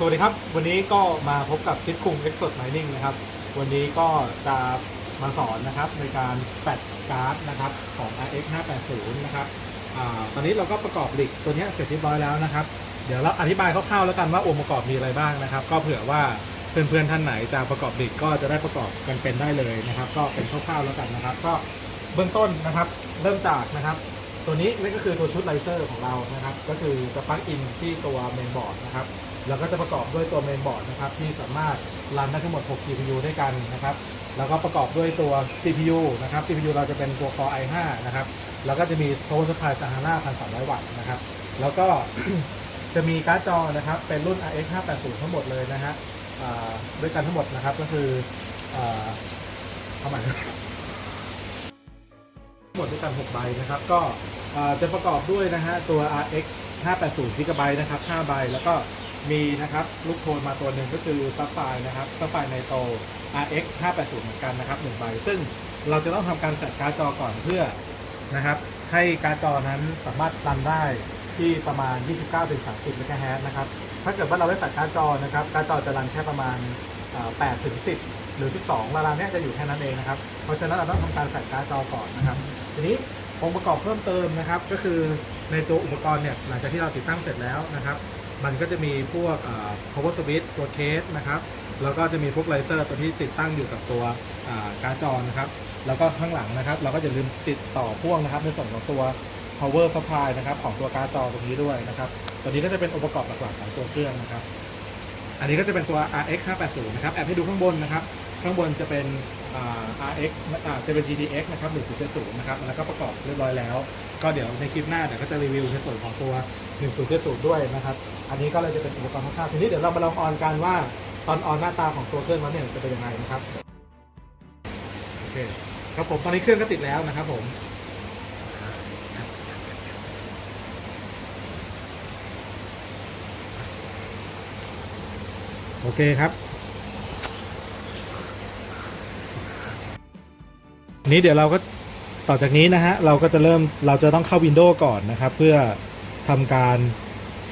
สวัสดีครับ วันนี้ก็มาพบกับคิดคุง Expert Mining นะครับ วันนี้ก็จะมาสอนนะครับในการแฟดการ์ดนะครับของ RX 580นะครับอตอนนี้เราก็ประกอบหลิกตัวนี้เสร็จเรียบร้อยแล้วนะครับ เดี๋ยวเราอธิบายคร่าวๆแล้วกันว่าองค์ประกอบมีอะไรบ้างนะครับ ก็เผื่อว่าเพื่อนๆท่านไหนจะประกอบหลิกก็จะได้ประกอบกันเป็นได้เลยนะครับ ก็เป็นคร่าวๆแล้วกันนะครับ ก็เบื้องต้นนะครับ เริ่มจากนะครับ ตัวนี้นี่ก็คือตัวชุดไลเซอร์ของเรานะครับ ก็คือจะปลั๊กอินที่ตัวเมนบอร์ดนะครับ แล้วก็จะประกอบด้วยตัวเมนบอร์ดนะครับที่สามารถรันได้ทั้งหมด 6 GPU ด้วยกันนะครับ แล้วก็ประกอบด้วยตัว CPU นะครับ CPU เราจะเป็นตัว Core i5 นะครับ แล้วก็จะมี Power Supply Sahara 1,300 วัตต์นะครับ แล้วก็จะมีการ์ดจอนะครับเป็นรุ่น RX 580 ทั้งหมดเลยนะฮะด้วยกันทั้งหมดนะครับก็คืออ่าเอาใหม่หมดด้วยกัน 6 ใบนะครับ ก็จะประกอบด้วยนะฮะตัว RX 580 GB นะครับ 5 ใบ แล้วก็ มีนะครับลูกโทนมาตัวหนึ่งก็คือซับไฟนะครับซับไฟในโต RX 580เหมือนกันนะครับ1ใบซึ่งเราจะต้องทำการจัดการ์ดจอก่อนเพื่อนะครับ ให้การ์ดจอนั้นสามารถรันได้ที่ประมาณ 29-30เมกะเฮิรตนะครับ ถ้าเกิดว่าเราไม่ใส่การ์ดจอนะครับ การ์ดจอจะรันแค่ประมาณ8ถึง10 หรือ 12ราวๆเนี้จะอยู่แค่นั้นเองนะครับ เพราะฉะนั้นเราต้องทำการใส่การ์ดจอก่อนนะครับ ทีนี้องค์ประกอบเพิ่มเติมนะครับ ก็คือในตัวอุปกรณ์เนี่ยหลังจากที่เราติดตั้งเสร็จแล้วนะครับ มันก็จะมีพวก power switch ตัวเคสนะครับแล้วก็จะมีพวกไลเซอร์ตัวที่ติดตั้งอยู่กับตัวการ์ดจอนะครับแล้วก็ข้างหลังนะครับ เราก็จะลืมติดต่อพ่วงนะครับในส่วนของตัว power supply นะครับของตัวการ์ดจอตรงนี้ด้วยนะครับตัวนี้ก็จะเป็นองค์ประกอบหลักๆของตัวเครื่องนะครับ อันนี้ก็จะเป็นตัว RX 580นะครับแอบให้ดูข้างบนนะครับ ข้างบนจะเป็น RX จะเป็น GTX นะครับ1070นะครับ แล้วก็ประกอบเรียบร้อยแล้ว ก็เดี๋ยวในคลิปหน้าเดี๋ยวก็จะรีวิวในส่วนของตัว 1070 ด้วยนะครับ อันนี้ก็เลยจะเป็นอุปกรณ์คร่าวๆทีนี้เดี๋ยวเรามาลองออนกันว่าตอนออนหน้าตาของตัวเครื่องนั้นเนี่ยจะเป็นยังไงนะครับ โอเค ครับผมตอนนี้เครื่องก็ติดแล้วนะครับผมโอเคครับ นี้เดี๋ยวเราก็ต่อจากนี้นะฮะ เราก็จะเริ่มเราจะต้องเข้า Windows ก่อนนะครับ เพื่อทำการ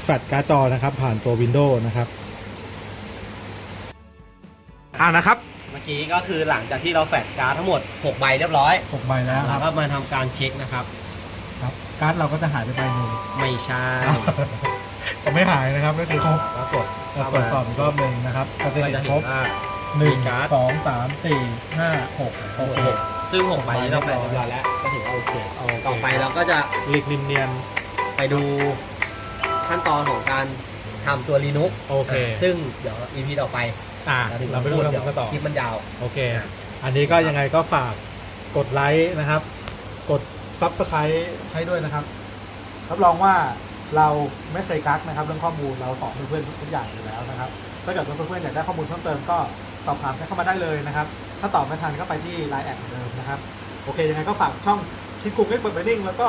แฟลชการ์ดจอนะครับ ผ่านตัว Windows นะครับอ่านะครับเมื่อกี้ก็คือหลังจากที่เราแฟลชการ์ดทั้งหมด 6 ใบเรียบร้อย6ใบแล้วคเรารับก็มาทำการเช็คนะครับ ครับ การ์ดเราก็จะหายไปใบหนึ่งไม่ใช่ แต่ไม่หายนะครับก็คือครบแล้วกดเราตรวจสอบอีกรอบหนึ่งนะครับก็จะก็เห็จะนเห็ครนบว่าหนึ่งมีการ์ด สองสามสี่ห้าหกหกหก ซึ่ง6ใบนี้เราแฟลชเรียบร้อยแล้วก็ถือว่าโอเคโอเคต่อไปเราก็จะหลีกนิมเนียนไปดูขั้นตอนของการทำตัว Linux โอเคซึ่งเดี๋ยว EP ต่อไปอ่าเราถึงเรามาไปพูดูดกันเดี๋ยวต่อคลิปมันยาว โอเค อันนี้ก็ยังไงก็ฝากกดไลค์นะครับ กด Subscribe ให้ด้วยนะครับ รับรองว่าเราไม่เคยกักนะครับ เรื่องข้อมูลเราสอนเพื่อนๆทุกอย่างอยู่แล้วนะครับถ้าเกิดว่าเพื่อนๆอยากได้ข้อมูลเพิ่มเติมก็สอบถามกันเข้ามาได้เลยนะครับ ถ้าตอบไม่ทันก็ไปที่ Line แอดเหมือนเดิมนะครับ โอเค ยังไงก็ฝากช่องคิดกลุ่มเอ็กซ์เปิดไมนิ่งแล้วก็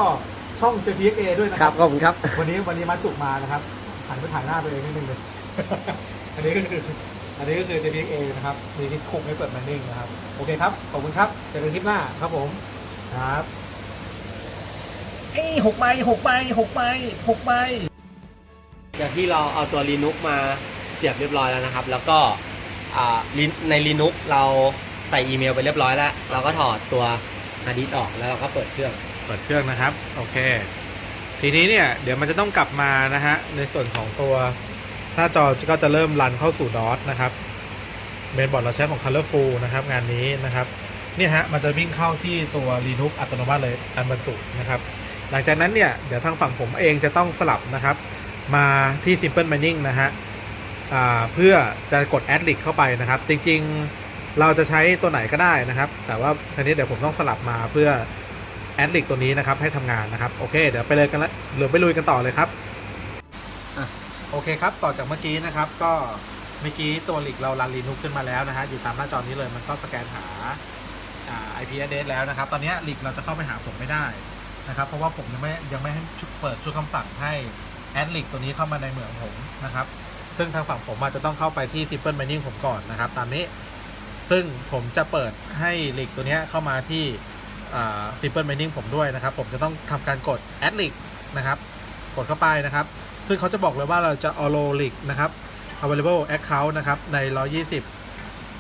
ช่อง JPXA ด้วยนะคครัรับบ ขอบคุณครับ วันนี้วันนี้มาจุกมานะครับหันไปถ่ายหน้าตัวเองนิดนึงเลย อันนี้ก็คือ อันนี้ก็คือ JPXA นะครับ มีที่คุกไม่เปิดแมนนิ่งนะครับ โอเคครับ ขอบคุณครับเจอกันคลิปหน้าครับผม ครับ เอ้ยหกใบหกใบหกใบหกใบ อย่างที่เราเอาตัว Linux มาเสียบเรียบร้อยแล้วนะครับ แล้วก็อ่า Lin- ใน Linux เรา ใส่อีเมลไปเรียบร้อยแล้ว เราก็ถอดตัวฮาร์ดดิสก์ออกแล้วเราก็เปิดเครื่อง เปิดเครื่องนะครับ โอเค ทีนี้เนี่ย เดี๋ยวมันจะต้องกลับมานะฮะ ในส่วนของตัวหน้าจอก็จะเริ่มรันเข้าสู่ DOS นะครับเมนบอร์ดเราใช้ของ Colorful นะครับ งานนี้นะครับเนี่ยฮะมันจะวิ่งเข้าที่ตัว Linux อัตโนมัติเลยอันบรรจุนะครับ หลังจากนั้นเนี่ย เดี๋ยวทางฝั่งผมเองจะต้องสลับนะครับ มาที่ Simple Mining นะฮะเพื่อจะกด Add Link เข้าไปนะครับ จริง ๆ เราจะใช้ตัวไหนก็ได้นะครับ แต่ว่าทีนี้เดี๋ยวผมต้องสลับมาเพื่อแอดลิกตัวนี้นะครับ ให้ทำงานนะครับ โอเค เดี๋ยวไปเลยกันละหรือไปลุยกันต่อเลยครับโอเคครับ ต่อจากเมื่อกี้นะครับ ก็เมื่อกี้ตัวลิกเรารันลีนุกขึ้นมาแล้วนะฮะ อยู่ตามหน้าจอนี้เลยมันก็สแกนหาอ่า IP address แล้วนะครับ ตอนนี้ลิกเราจะเข้าไปหาผมไม่ได้นะครับ เพราะว่าผมยังไม่ยังไม่ให้ชุดเปิดชุดคำสั่งให้แอดลิกตัวนี้เข้ามาในเหมืองผมนะครับ ซึ่งทางฝั่งผมอาจจะต้องเข้าไปที่ Simple Mining ผมก่อนนะครับ ตามนี้ ซึ่งผมจะเปิดให้ลิกตัวนี้เข้ามาที่ซิมเปิล mining ผมด้วยนะครับ ผมจะต้องทำการกด add link นะครับ กดเข้าไปนะครับ ซึ่งเขาจะบอกเลยว่าเราจะ allow link นะครับ available account นะครับ ใน 120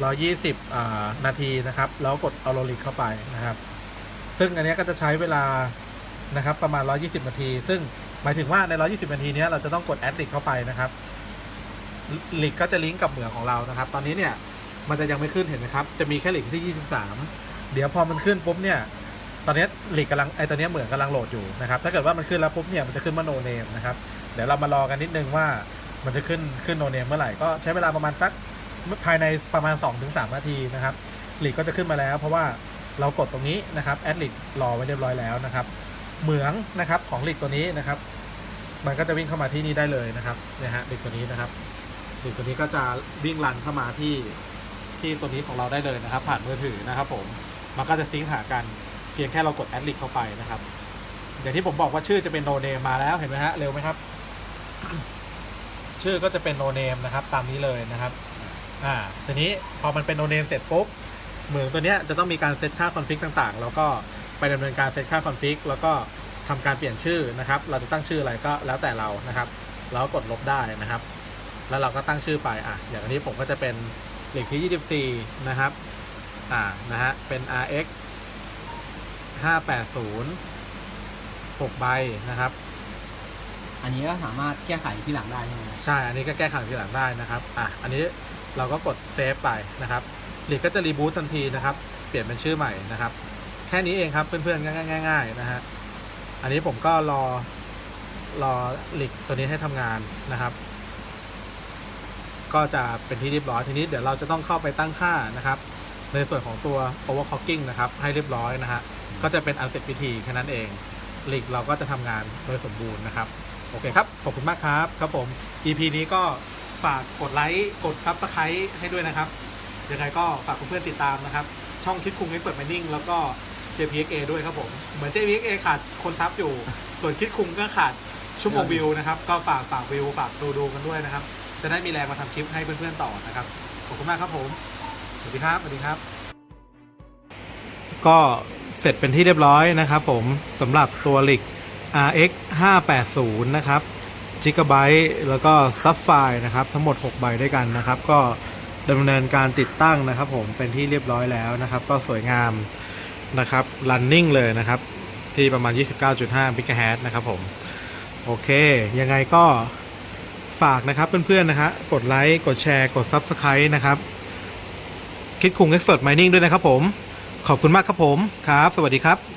120 นาทีนะครับ แล้วกดเอโลลิกเข้าไปนะครับ ซึ่งอันนี้ก็จะใช้เวลานะครับประมาณ 120 นาที ซึ่งหมายถึงว่าใน 120 นาทีนี้เราจะต้องกดแอดลิกเข้าไปนะครับลิกก็จะลิงก์กับเหมืองของเรานะครับ ตอนนี้เนี่ย มันจะยังไม่ขึ้นเห็นไหมครับ จะมีแค่หลิกที่ 23 เดี๋ยวพอมันขึ้นปุ๊บเนี่ย ตอนนี้หลิกกำลังไอตอนนี้เหมืองกำลังโหลดอยู่นะครับ ถ้าเกิดว่ามันขึ้นแล้วปุ๊บเนี่ยมันจะขึ้นว่าโนเนมนะครับ เดี๋ยวเรามารอกันนิดนึงว่ามันจะขึ้นขึ้นโนเนมเมื่อไหร่ ก็ใช้เวลาประมาณสักภายในประมาณ 2-3 นาทีนะครับหลิกก็จะขึ้นมาแล้ว เพราะว่าเรากดตรงนี้นะครับแอดลิกรอไว้เรียบร้อยแล้วนะครับ เหมืองนะครับของหลิกตัวนี้นะครับ มันก็จะวิ่งเข้ามาที่นี่ได้เลยนะครับนี่ยฮะลิกตัวนี้นะครับลิกตัวนี้ก็จะวิ่งรันเข้ามาที่ ที่ตัวนี้ของเราได้เลยนะครับ ผ่านมือถือนะครับ ผมมันก็จะซิงค์หากันเพียงแค่เรากดแอดลิกเข้าไปนะครับอย่างที่ผมบอกว่าชื่อจะเป็นโนเนมมาแล้วเห็นไหมฮะเร็วไหมครับ ชื่อก็จะเป็นโนเนมนะครับ ตามนี้เลยนะครับ อ่าทีนี้พอมันเป็นโนเนมเสร็จปุ๊บเหมืองตัวเนี้ยจะต้องมีการเซตค่าคอนฟิกต่างๆ แล้วก็ไปดำเนินการเซตค่าคอนฟิกแล้วก็ทำการเปลี่ยนชื่อนะครับ เราจะตั้งชื่ออะไรก็แล้วแต่เรานะครับแล้วกดลบได้นะครับ แล้วเราก็ตั้งชื่อไปอะอย่างอันนี้ผมก็จะเป็น เลขที่ 24 นะครับ อ่า นะฮะ เป็น RX 580 6 ใบนะครับ อันนี้ก็สามารถแก้ไขที่หลังได้ใช่ไหมครับใช่ อันนี้ก็แก้ไขทีหลังได้นะครับ อะ อันนี้เราก็กดเซฟไปนะครับหลีกก็จะรีบูตทันทีนะครับ เปลี่ยนเป็นชื่อใหม่นะครับ แค่นี้เองครับเพื่อนๆ ง่ายๆง่ายๆนะฮะ อันนี้ผมก็รอรอหลีกตัวนี้ให้ทำงานนะครับ ก็จะเป็นที่เรียบร้อยทีนี้เดี๋ยวเราจะต้องเข้าไปตั้งค่านะครับในส่วนของตัว overclocking นะครับ ให้เรียบร้อยนะฮะก็จะเป็นอันเสร็จพิธีแค่นั้นเองหลีกเราก็จะทำงานโดยสมบูรณ์นะครับ โอเคครับ ขอบคุณมากครับ ครับผม EP นี้ก็ฝากกดไลค์กดซับสไครต์ให้ด้วยนะครับ ยังไงก็ฝากเพื่อนๆติดตามนะครับ ช่องคิดคุงให้เปิดไมนิ่งแล้วก็ JPXA ด้วยครับผม เหมือน JPXA ขาดคนซับอยู่ ส่วนคิดคุงก็ขาดชั่วโมงวิวนะครับ ก็ฝากฝากวิวฝากดูดูกันด้วยนะครับ จะได้มีแรงมาทำคลิปให้เพื่อนๆต่อนะครับ ขอบคุณมากครับผม สวัสดีครับ สวัสดีครับ ก็เสร็จเป็นที่เรียบร้อยนะครับผมสำหรับตัวลิก RX 580 นะครับ Gigabyte แล้วก็ Sapphire นะครับ ทั้งหมด 6 ใบด้วยกันนะครับ ก็ดำเนินการติดตั้งนะครับ ผมเป็นที่เรียบร้อยแล้วนะครับ ก็สวยงามนะครับ running เลยนะครับ ที่ประมาณ 29.5 GHz นะครับผม โอเค ยังไงก็ ฝากนะครับเพื่อนๆนะฮะกดไลค์กดแชร์กด Subscribe นะครับคิดคุง Expert Mining ด้วยนะครับผม ขอบคุณมากครับผมครับ สวัสดีครับ